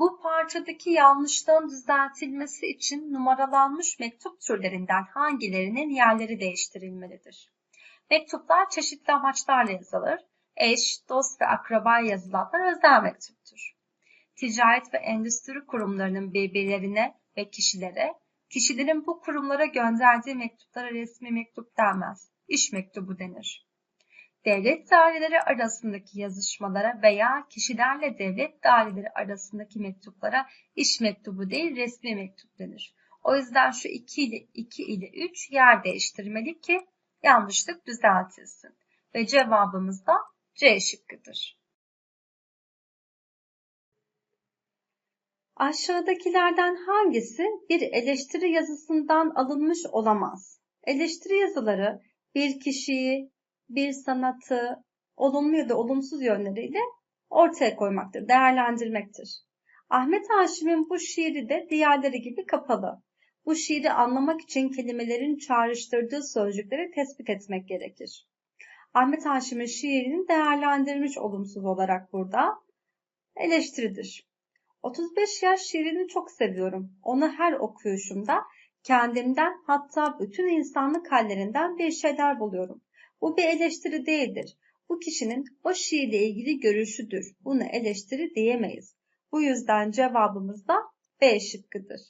Bu parçadaki yanlışlığın düzeltilmesi için numaralanmış mektup türlerinden hangilerinin yerleri değiştirilmelidir? Mektuplar çeşitli amaçlarla yazılır. Eş, dost ve akraba yazılanlar özel mektuptur. Ticaret ve endüstri kurumlarının birbirlerine ve kişilere, kişilerin bu kurumlara gönderdiği mektuplara resmi mektup denmez. İş mektubu denir. Devlet daireleri arasındaki yazışmalara veya kişilerle devlet daireleri arasındaki mektuplara iş mektubu değil resmi mektup denir. O yüzden şu 2 ile 2 ile 3 yer değiştirmeli ki yanlışlık düzeltilsin. Ve cevabımız da C şıkkıdır. Aşağıdakilerden hangisi bir eleştiri yazısından alınmış olamaz? Eleştiri yazıları bir kişiyi, bir sanatı olumlu ya da olumsuz yönleriyle ortaya koymaktır, değerlendirmektir. Ahmet Haşim'in bu şiiri de diğerleri gibi kapalı. Bu şiiri anlamak için kelimelerin çağrıştırdığı sözcükleri tespit etmek gerekir. Ahmet Haşim'in şiirini değerlendirmiş olumsuz olarak burada eleştiridir. 35 yaş şiirini çok seviyorum. Onu her okuyuşumda kendimden hatta bütün insanlık hallerinden bir şeyler buluyorum. Bu bir eleştiri değildir. Bu kişinin o şiirle ilgili görüşüdür. Bunu eleştiri diyemeyiz. Bu yüzden cevabımız da B şıkkıdır.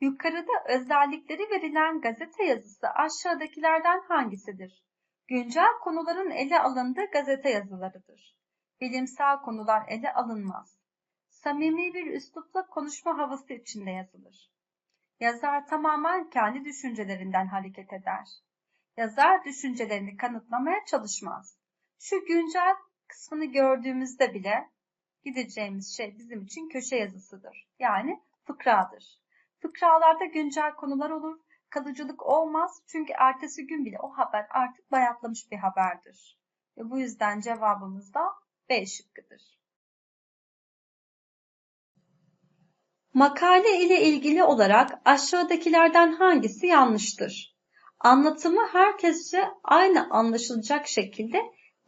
Yukarıda özellikleri verilen gazete yazısı aşağıdakilerden hangisidir? Güncel konuların ele alındığı gazete yazılarıdır. Bilimsel konular ele alınmaz. Samimi bir üslupla konuşma havası içinde yazılır. Yazar tamamen kendi düşüncelerinden hareket eder. Yazar düşüncelerini kanıtlamaya çalışmaz. Şu güncel kısmını gördüğümüzde bile gideceğimiz şey bizim için köşe yazısıdır. Yani fıkradır. Fıkralarda güncel konular olur, kalıcılık olmaz çünkü ertesi gün bile o haber artık bayatlamış bir haberdir. Ve bu yüzden cevabımız da B şıkkıdır. Makale ile ilgili olarak aşağıdakilerden hangisi yanlıştır? Anlatımı herkesçe aynı anlaşılacak şekilde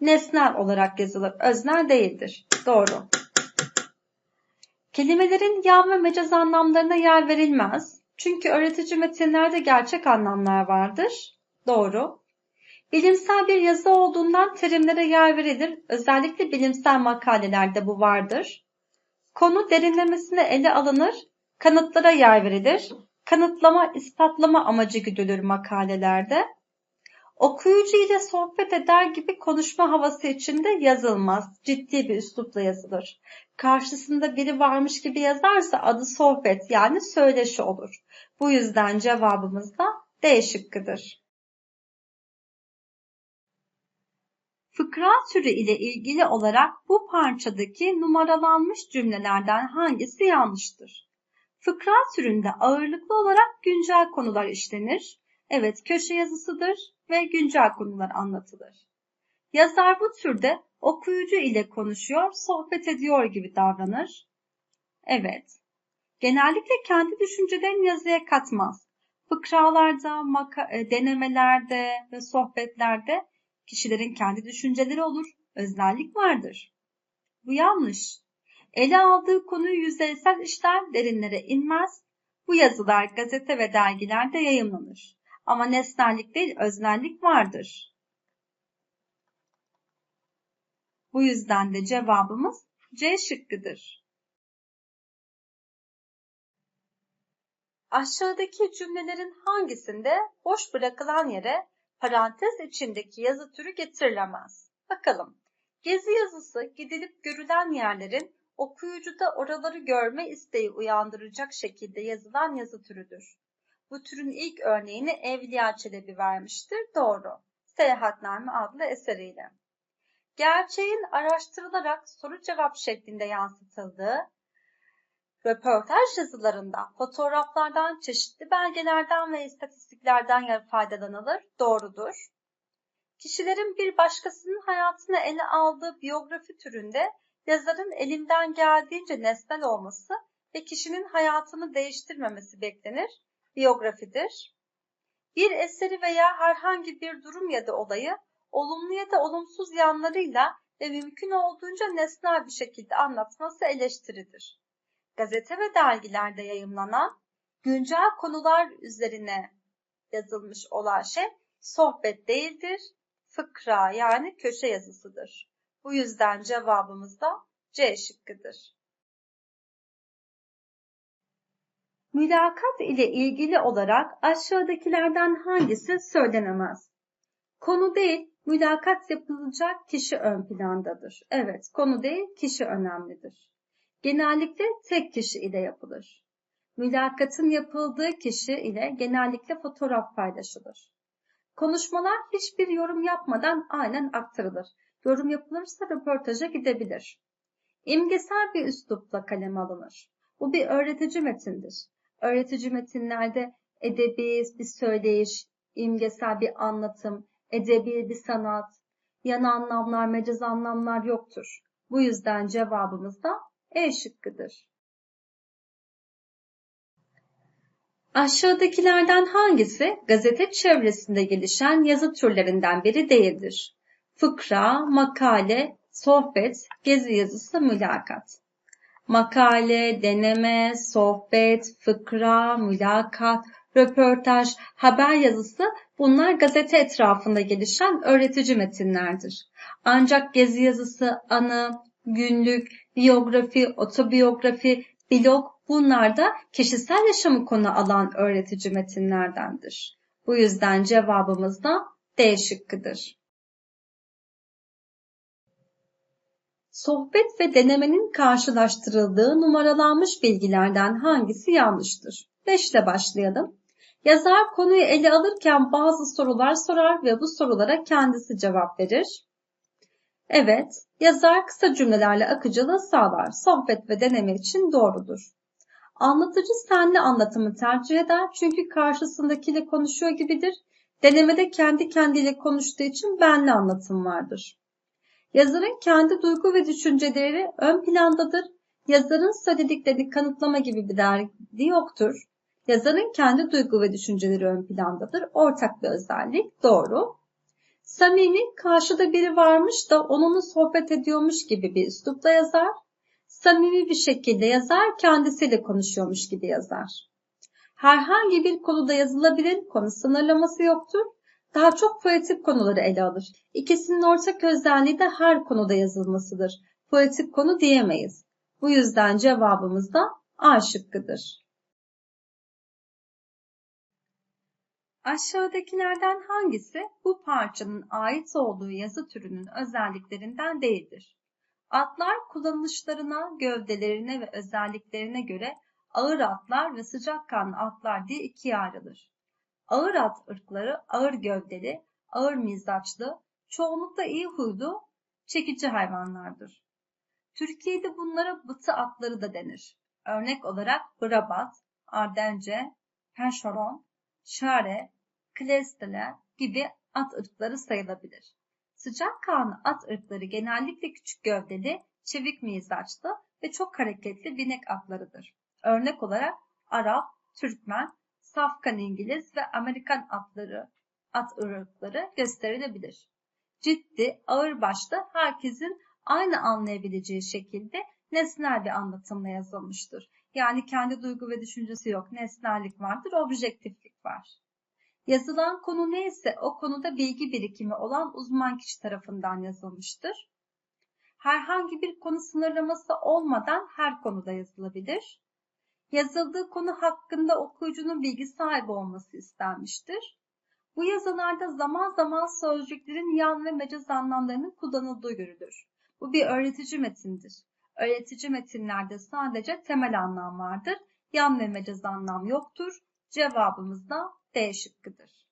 nesnel olarak yazılır. Öznel değildir. Doğru. Kelimelerin yan ve mecaz anlamlarına yer verilmez. Çünkü öğretici metinlerde gerçek anlamlar vardır. Doğru. Bilimsel bir yazı olduğundan terimlere yer verilir. Özellikle bilimsel makalelerde bu vardır. Konu derinlemesine ele alınır, kanıtlara yer verilir. Kanıtlama, ispatlama amacı güdülür makalelerde. Okuyucu ile sohbet eder gibi konuşma havası içinde yazılmaz. Ciddi bir üslupla yazılır. Karşısında biri varmış gibi yazarsa adı sohbet yani söyleşi olur. Bu yüzden cevabımız da D şıkkıdır. Fıkra türü ile ilgili olarak bu parçadaki numaralanmış cümlelerden hangisi yanlıştır? Fıkra türünde ağırlıklı olarak güncel konular işlenir. Evet köşe yazısıdır ve güncel konular anlatılır. Yazar bu türde okuyucu ile konuşuyor, sohbet ediyor gibi davranır. Evet. Genellikle kendi düşüncelerini yazıya katmaz. Fıkralarda, e, denemelerde ve sohbetlerde Kişilerin kendi düşünceleri olur, öznellik vardır. Bu yanlış. Ele aldığı konuyu yüzeysel işler derinlere inmez. Bu yazılar gazete ve dergilerde yayınlanır. Ama nesnellik değil öznellik vardır. Bu yüzden de cevabımız C şıkkıdır. Aşağıdaki cümlelerin hangisinde boş bırakılan yere parantez içindeki yazı türü getirilemez. Bakalım. Gezi yazısı gidilip görülen yerlerin okuyucuda oraları görme isteği uyandıracak şekilde yazılan yazı türüdür. Bu türün ilk örneğini Evliya Çelebi vermiştir. Doğru. Seyahatname adlı eseriyle. Gerçeğin araştırılarak soru cevap şeklinde yansıtıldığı Röportaj yazılarında fotoğraflardan, çeşitli belgelerden ve istatistiklerden faydalanılır, doğrudur. Kişilerin bir başkasının hayatını ele aldığı biyografi türünde yazarın elinden geldiğince nesnel olması ve kişinin hayatını değiştirmemesi beklenir, biyografidir. Bir eseri veya herhangi bir durum ya da olayı olumlu ya da olumsuz yanlarıyla ve mümkün olduğunca nesnel bir şekilde anlatması eleştiridir. Gazete ve dergilerde yayımlanan güncel konular üzerine yazılmış olan şey sohbet değildir, fıkra yani köşe yazısıdır. Bu yüzden cevabımız da C şıkkıdır. Mülakat ile ilgili olarak aşağıdakilerden hangisi söylenemez? Konu değil, mülakat yapılacak kişi ön plandadır. Evet, konu değil, kişi önemlidir. Genellikle tek kişi ile yapılır. Mülakatın yapıldığı kişi ile genellikle fotoğraf paylaşılır. Konuşmalar hiçbir yorum yapmadan aynen aktarılır. Yorum yapılırsa röportaja gidebilir. İmgesel bir üslupla kaleme alınır. Bu bir öğretici metindir. Öğretici metinlerde edebi bir söyleyiş, imgesel bir anlatım, edebi bir sanat, yan anlamlar, mecaz anlamlar yoktur. Bu yüzden cevabımız da E şıkkıdır. Aşağıdakilerden hangisi gazete çevresinde gelişen yazı türlerinden biri değildir? Fıkra, makale, sohbet, gezi yazısı, mülakat. Makale, deneme, sohbet, fıkra, mülakat, röportaj, haber yazısı bunlar gazete etrafında gelişen öğretici metinlerdir. Ancak gezi yazısı, anı, günlük, biyografi, otobiyografi, blog bunlar da kişisel yaşamı konu alan öğretici metinlerdendir. Bu yüzden cevabımız da D şıkkıdır. Sohbet ve denemenin karşılaştırıldığı numaralanmış bilgilerden hangisi yanlıştır? 5 ile başlayalım. Yazar konuyu ele alırken bazı sorular sorar ve bu sorulara kendisi cevap verir. Evet, yazar kısa cümlelerle akıcılığı sağlar. Sohbet ve deneme için doğrudur. Anlatıcı senli anlatımı tercih eder çünkü karşısındakiyle konuşuyor gibidir. Denemede kendi kendiyle konuştuğu için benli anlatım vardır. Yazarın kendi duygu ve düşünceleri ön plandadır. Yazarın söylediklerini kanıtlama gibi bir derdi yoktur. Yazarın kendi duygu ve düşünceleri ön plandadır. Ortak bir özellik. Doğru. Samimi karşıda biri varmış da onunla sohbet ediyormuş gibi bir üslupla yazar. Samimi bir şekilde yazar, kendisiyle konuşuyormuş gibi yazar. Herhangi bir konuda yazılabilir, konu sınırlaması yoktur. Daha çok poetik konuları ele alır. İkisinin ortak özelliği de her konuda yazılmasıdır. Poetik konu diyemeyiz. Bu yüzden cevabımız da A şıkkıdır. Aşağıdakilerden hangisi bu parçanın ait olduğu yazı türünün özelliklerinden değildir? Atlar kullanılışlarına, gövdelerine ve özelliklerine göre ağır atlar ve sıcakkanlı atlar diye ikiye ayrılır. Ağır at ırkları ağır gövdeli, ağır mizaçlı, çoğunlukla iyi huylu, çekici hayvanlardır. Türkiye'de bunlara bıtı atları da denir. Örnek olarak Brabat, Ardence, Percheron, Şare, Klestele gibi at ırkları sayılabilir. Sıcakkanlı at ırkları genellikle küçük gövdeli, çevik mizaçlı ve çok hareketli binek atlarıdır. Örnek olarak Arap, Türkmen, Safkan İngiliz ve Amerikan atları, at ırkları gösterilebilir. Ciddi, ağır başlı herkesin aynı anlayabileceği şekilde nesnel bir anlatımla yazılmıştır. Yani kendi duygu ve düşüncesi yok, nesnellik vardır, objektiflik var. Yazılan konu neyse o konuda bilgi birikimi olan uzman kişi tarafından yazılmıştır. Herhangi bir konu sınırlaması olmadan her konuda yazılabilir. Yazıldığı konu hakkında okuyucunun bilgi sahibi olması istenmiştir. Bu yazılarda zaman zaman sözcüklerin yan ve mecaz anlamlarının kullanıldığı görülür. Bu bir öğretici metindir. Öğretici metinlerde sadece temel anlam vardır. Yan ve mecaz anlam yoktur. Cevabımız da D şıkkıdır.